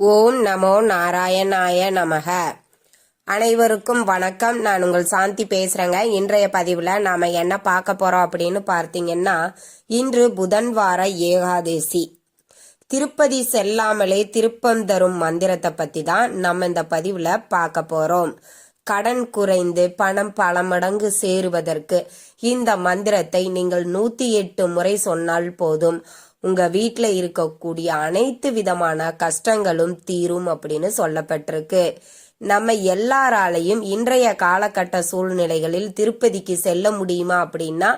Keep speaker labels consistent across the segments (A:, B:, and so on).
A: ஓம் நமோ நாராயணாய நமக. அனைவருக்கும் வணக்கம். நான் உங்கள் சாந்தி பேசுறேங்க. இன்றைய பதிவுல நாம என்ன பார்க்க போறோம் அப்படின்னு பார்த்தீங்கன்னா இன்று புதன் வார ஏகாதேசி. திருப்பதி செல்லாமலே திருப்பம் தரும் மந்திரத்தை பத்தி தான் நம்ம இந்த பதிவுல பார்க்க போறோம். கடன் குறைந்து பணம் பல மடங்கு சேருவதற்கு இந்த மந்திரத்தை நீங்கள் நூத்தி எட்டு முறை சொன்னால் போதும். உங்க வீட்டில் இருக்கக்கூடிய அனைத்து விதமான கஷ்டங்களும் தீரும் அப்படின்னு சொல்லப்பட்டிருக்கு. நம்ம எல்லாராலையும் இன்றைய காலகட்ட சூழ்நிலைகளில் திருப்பதிக்கு செல்ல முடியுமா அப்படின்னா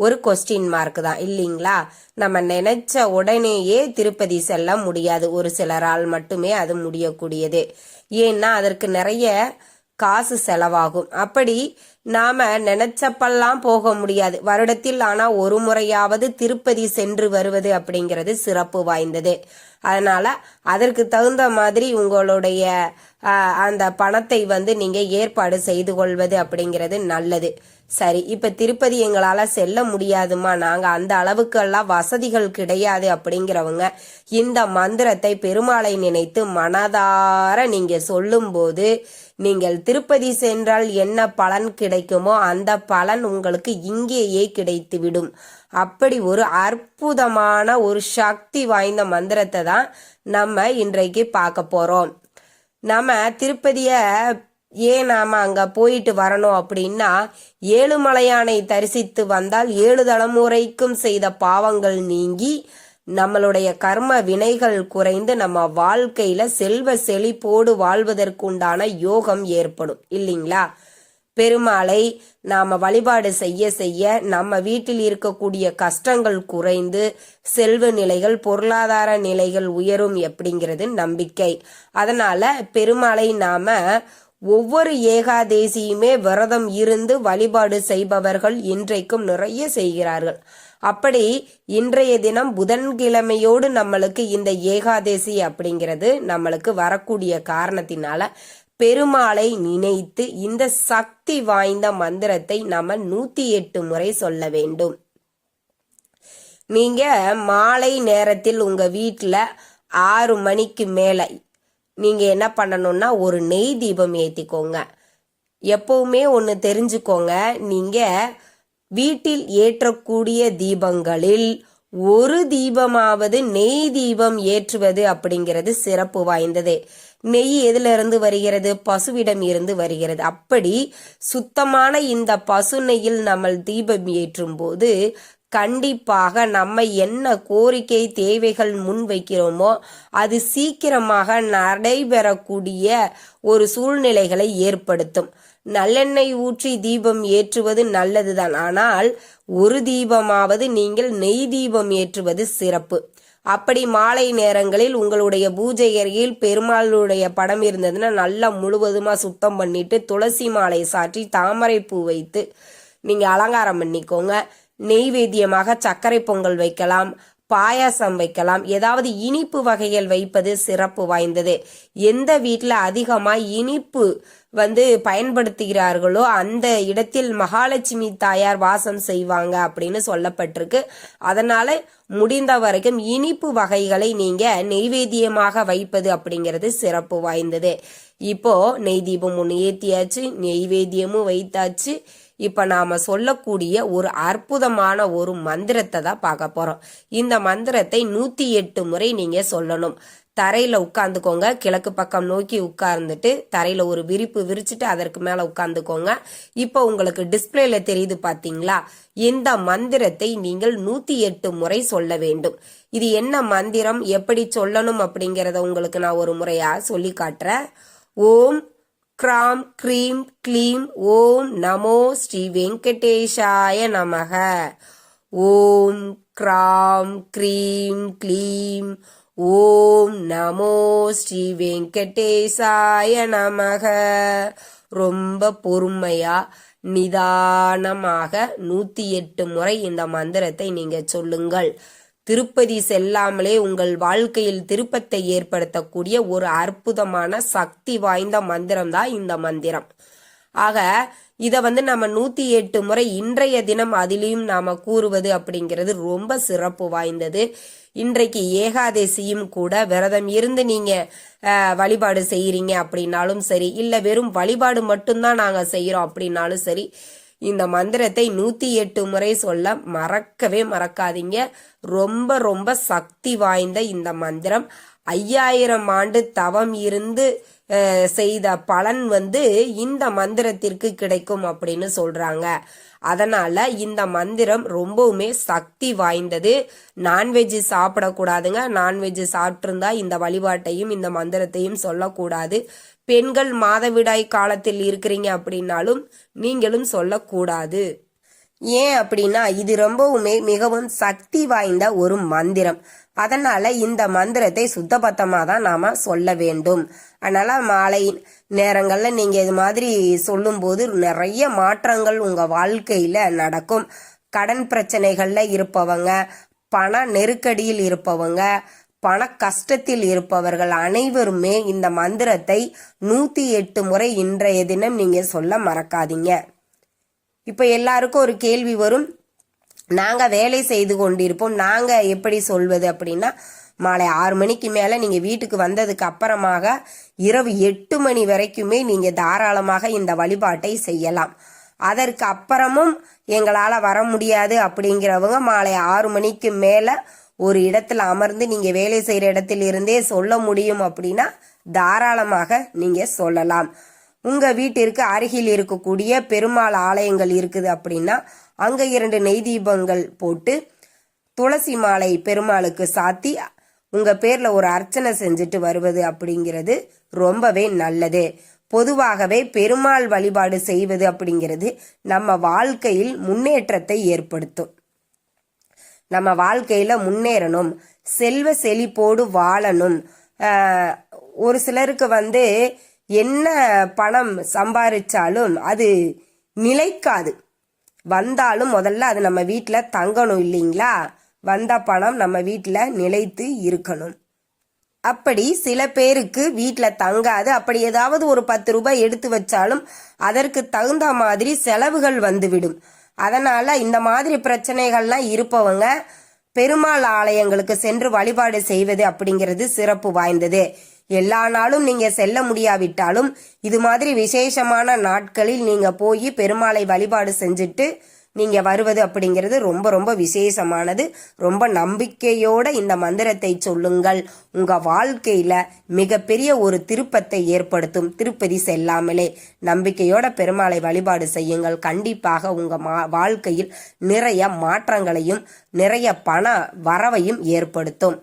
A: ஒரு கொஸ்டின் மார்க் தான். இல்லைங்களா? நம்ம நினைச்ச உடனேயே திருப்பதி செல்ல முடியாது. ஒரு சிலரால் மட்டுமே அது முடியக்கூடியது. ஏன்னா அதற்கு நிறைய காசு செலவாகும். அப்படி நாம நினைச்சப்பெல்லாம் போக முடியாது. வருடத்தில் ஆனா ஒரு முறையாவது திருப்பதி சென்று வருவது அப்படிங்கிறது சிறப்பு வாய்ந்தது. அதனால அதற்கு தகுந்த மாதிரி உங்களுடைய அந்த பணத்தை வந்து நீங்க ஏற்பாடு செய்து கொள்வது அப்படிங்கிறது நல்லது. சரி இப்ப திருப்பதி எங்களால செல்ல முடியாதுமா நாங்க அந்த அளவுக்கெல்லாம் வசதிகள் கிடையாது அப்படிங்கிறவங்க இந்த மந்திரத்தை பெருமாளை நினைத்து மனதார நீங்க சொல்லும்போது நீங்கள் திருப்பதி சென்றால் என்ன பலன் கிடைக்குமோ அந்த பலன் உங்களுக்கு இங்கேயே கிடைத்துவிடும். அப்படி ஒரு அற்புதமான ஒரு சக்தி வாய்ந்த மந்திரத்தை தான் நம்ம இன்றைக்கு பார்க்க போறோம். நம்ம திருப்பதியை ஏன் நாம அங்க போயிட்டு வரணும் அப்படின்னா ஏழுமலையானை தரிசித்து வந்தால் ஏழு தலைமுறைக்கும் செய்த பாவங்கள் நீங்கி நம்மளுடைய கர்ம வினைகள் குறைந்து நம்ம வாழ்க்கையில செல்வ செழிப்போடு வாழ்வதற்குண்டான யோகம் ஏற்படும் இல்லைங்களா? பெருமாளை நாம வழிபாடு செய்ய செய்ய நம்ம வீட்டில் இருக்கக்கூடிய கஷ்டங்கள் குறைந்து செல்வ நிலைகள் பொருளாதார நிலைகள் உயரும் அப்படிங்கிறது நம்பிக்கை. அதனால பெருமாளை நாம ஒவ்வொரு ஏகாதேசியுமே விரதம் இருந்து வழிபாடு செய்பவர்கள் இன்றைக்கும் நிறைய செய்கிறார்கள். அப்படி இன்றைய தினம் புதன்கிழமையோடு நம்மளுக்கு இந்த ஏகாதேசி அப்படிங்கிறது நம்மளுக்கு வரக்கூடிய காரணத்தினால பெருமாளை நினைத்து இந்த சக்தி வாய்ந்த மந்திரத்தை நம்ம நூத்தி எட்டு முறை சொல்ல வேண்டும். நீங்க மாலை நேரத்தில் உங்க வீட்டில் ஆறு மணிக்கு மேலே நீங்கள் என்ன பண்ணணும்னா ஒரு நெய் தீபம் ஏற்றிக்கோங்க எப்பவுமே ஒன்று தெரிஞ்சுக்கோங்க. நீங்கள் வீட்டில் ஏற்றக்கூடிய தீபங்களில் ஒரு தீபமாவது நெய் தீபம் ஏற்றுவது அப்படிங்கிறது சிறப்பு வாய்ந்தது. நெய் எதுல இருந்து வருகிறது? பசுவிடம் இருந்து வருகிறது. அப்படி சுத்தமான இந்த பசு நெய்யில் நம்ம தீபம் ஏற்றும் போது கண்டிப்பாக நம்ம என்ன கோரிக்கை தேவைகள் முன் வைக்கிறோமோ அது சீக்கிரமாக நடைபெறக்கூடிய ஒரு சூழ்நிலைகளை ஏற்படுத்தும். நல்லெண்ணெய் ஊற்றி தீபம் ஏற்றுவது நல்லதுதான். ஆனால் ஒரு தீபமாவது நீங்கள் நெய் தீபம் ஏற்றுவது சிறப்பு. அப்படி மாலை நேரங்களில் உங்களுடைய பூஜை அறையில் பெருமாளுடைய படம் இருந்ததுன்னா நல்லா முழுவதுமா சுத்தம் பண்ணிட்டு துளசி மாலை சாற்றி தாமரை பூ வைத்து நீங்க அலங்காரம் பண்ணிக்கோங்க. நெய்வேத்தியமாக சர்க்கரை பொங்கல் வைக்கலாம் பாயாசம் வைக்கலாம். ஏதாவது இனிப்பு வகைகள் வைப்பது சிறப்பு வாய்ந்தது. எந்த வீட்டில் அதிகமாக இனிப்பு வந்து பயன்படுத்துகிறார்களோ அந்த இடத்தில் மகாலட்சுமி தாயார் வாசம் செய்வாங்க அப்படின்னு சொல்லப்பட்டிருக்கு. அதனால முடிந்த வரைக்கும் இனிப்பு வகைகளை நீங்க நெய்வேத்தியமாக வைப்பது அப்படிங்கிறது சிறப்பு வாய்ந்தது. இப்போ நெய் தீபம் ஒன்று ஏற்றியாச்சு நெய்வேத்தியமும் வைத்தாச்சு. இப்ப நாம சொல்லக்கூடிய ஒரு அற்புதமான ஒரு மந்திரத்தை தான் பார்க்க போறோம். இந்த மந்திரத்தை நூத்தி எட்டு முறை நீங்க சொல்லணும். தரையில உட்காந்துக்கோங்க கிழக்கு பக்கம் நோக்கி உட்கார்ந்துட்டு தரையில ஒரு விரிப்பு விரிச்சிட்டு அதற்கு மேல உட்காந்துக்கோங்க இப்போ உங்களுக்கு டிஸ்பிளேல தெரியுது பாத்தீங்களா? இந்த மந்திரத்தை நீங்கள் நூத்தி எட்டு முறை சொல்ல வேண்டும். இது என்ன மந்திரம்? எப்படி சொல்லணும் அப்படிங்கறத உங்களுக்கு நான் ஒரு முறையா சொல்லி காட்டுறேன். ஓம் கிராம் க்ரீம் க்ளீம் ஓம் நமோ ஸ்ரீ வெங்கடேஷாய நமக. ஓம் கிராம் க்ரீம் க்ளீம் ஓம் நமோ ஸ்ரீ வெங்கடேசாய நமக. ரொம்ப பொறுமையா நிதானமாக நூத்தி எட்டு முறை இந்த மந்திரத்தை நீங்க சொல்லுங்கள். திருப்பதி செல்லாமலே உங்கள் வாழ்க்கையில் திருப்பத்தை ஏற்படுத்தக்கூடிய ஒரு அற்புதமான சக்தி வாய்ந்த மந்திரம் தான் இந்த மந்திரம். ஆக இதை வந்து நம்ம நூத்தி எட்டு முறை இன்றைய தினம் அதிலையும் நாம கூறுவது அப்படிங்கிறது ரொம்ப சிறப்பு வாய்ந்தது. இன்றைக்கு ஏகாதசியும் கூட விரதம் இருந்து நீங்க வழிபாடு செய்யறீங்க அப்படின்னாலும் சரி இல்ல வெறும் வழிபாடு மட்டும்தான் நாங்க செய்யறோம் அப்படின்னாலும் சரி இந்த மந்திரத்தை நூத்தி எட்டு முறை சொல்ல மறக்கவே மறக்காதீங்க. ரொம்ப ரொம்ப சக்தி வாய்ந்த இந்த மந்திரம். ஐயாயிரம் ஆண்டு தவம் இருந்து செய்த பலன் வந்து இந்த மந்திரத்திற்கு கிடைக்கும் அப்படின்னு சொல்றாங்க. அதனால இந்த மந்திரம் ரொம்பவுமே சக்தி வாய்ந்தது. நான்வெஜ் சாப்பிடக்கூடாதுங்க. நான்வெஜ் சாப்பிட்ருந்தா இந்த வழிபாட்டையும் இந்த மந்திரத்தையும் சொல்லக்கூடாது. பெண்கள் மாதவிடாய் காலத்தில் இருக்கிறீங்க அப்படின்னாலும் நீங்களும் சொல்லக்கூடாது. ஏன் அப்படின்னா இது ரொம்பவுமே மிகவும் சக்தி வாய்ந்த ஒரு மந்திரம். அதனால இந்த மந்திரத்தை சுத்தபத்தமாக தான் நாம சொல்ல வேண்டும். அதனால மாலை நேரங்கள்ல நீங்க இது மாதிரி சொல்லும்போது நிறைய மாற்றங்கள் உங்க வாழ்க்கையில நடக்கும். கடன் பிரச்சனைகள்ல இருப்பவங்க பண நெருக்கடியில் இருப்பவங்க பண கஷ்டத்தில் இருப்பவர்கள் அனைவருமே இந்த மந்திரத்தை நூத்தி எட்டு முறை இன்றைய தினம் நீங்க சொல்ல மறக்காதீங்க. இப்ப எல்லாருக்கும் ஒரு கேள்வி வரும். நாங்க வேலை செய்து கொண்டிருப்போம். நாங்க எப்படி சொல்வது அப்படின்னா மாலை ஆறு மணிக்கு மேல நீங்க வீட்டுக்கு வந்ததுக்கு அப்புறமாக இரவு எட்டு மணி வரைக்குமே நீங்க தாராளமாக இந்த வழிபாட்டை செய்யலாம். அதற்கு அப்புறமும் எங்களால வர முடியாது அப்படிங்கிறவங்க மாலை ஆறு மணிக்கு மேல ஒரு இடத்துல அமர்ந்து நீங்க வேலை செய்யற இடத்திலிருந்தே சொல்ல முடியும் அப்படின்னா தாராளமாக நீங்க சொல்லலாம். உங்க வீட்டிற்கு அருகில் இருக்கக்கூடிய பெருமாள் ஆலயங்கள் இருக்குது அப்படின்னா அங்க இரண்டு நெய் தீபங்கள் போட்டு துளசி மாலை பெருமாளுக்கு சாத்தி உங்க பேர்ல ஒரு அர்ச்சனை செஞ்சுட்டு வருவது அப்படிங்கிறது ரொம்பவே நல்லது. பொதுவாகவே பெருமாள் வழிபாடு செய்வது அப்படிங்கிறது நம்ம வாழ்க்கையில் முன்னேற்றத்தை ஏற்படுத்தும். நம்ம வாழ்க்கையில முன்னேறணும் செல்வ செழிப்போடு வாழணும். ஒரு சிலருக்கு வந்து என்ன பணம் சம்பாதிச்சாலும் அது நிலைக்காது. வந்தாலும் முதல்ல அது நம்ம வீட்டில் தங்கணும் இல்லைங்களா? வந்த பணம் நம்ம வீட்டில் நிலைத்து இருக்கணும். அப்படி சில பேருக்கு வீட்டில் தங்காது. அப்படி ஏதாவது ஒரு பத்து ரூபாய் எடுத்து வச்சாலும் அதற்கு தகுந்த மாதிரி செலவுகள் வந்துவிடும். அதனால இந்த மாதிரி பிரச்சனைகள்லாம் இருப்பவங்க பெருமாள் ஆலயங்களுக்கு சென்று வழிபாடு செய்வது அப்படிங்கிறது சிறப்பு வாய்ந்தது. எல்லா நாளும் நீங்க செல்ல முடியாவிட்டாலும் இது மாதிரி விசேஷமான நாட்களில் நீங்க போய் பெருமாளை வழிபாடு செஞ்சுட்டு நீங்க வருவது அப்படிங்கிறது ரொம்ப ரொம்ப விசேஷமானது. ரொம்ப நம்பிக்கையோட இந்த மந்திரத்தை சொல்லுங்கள். உங்க வாழ்க்கையில மிகப்பெரிய ஒரு திருப்பத்தை ஏற்படுத்தும். திருப்பதி செல்லாமலே நம்பிக்கையோட பெருமாளை வழிபாடு செய்யுங்கள். கண்டிப்பாக உங்க மா- வாழ்க்கையில் நிறைய மாற்றங்களையும் நிறைய பண வரவையும் ஏற்படுத்தும்.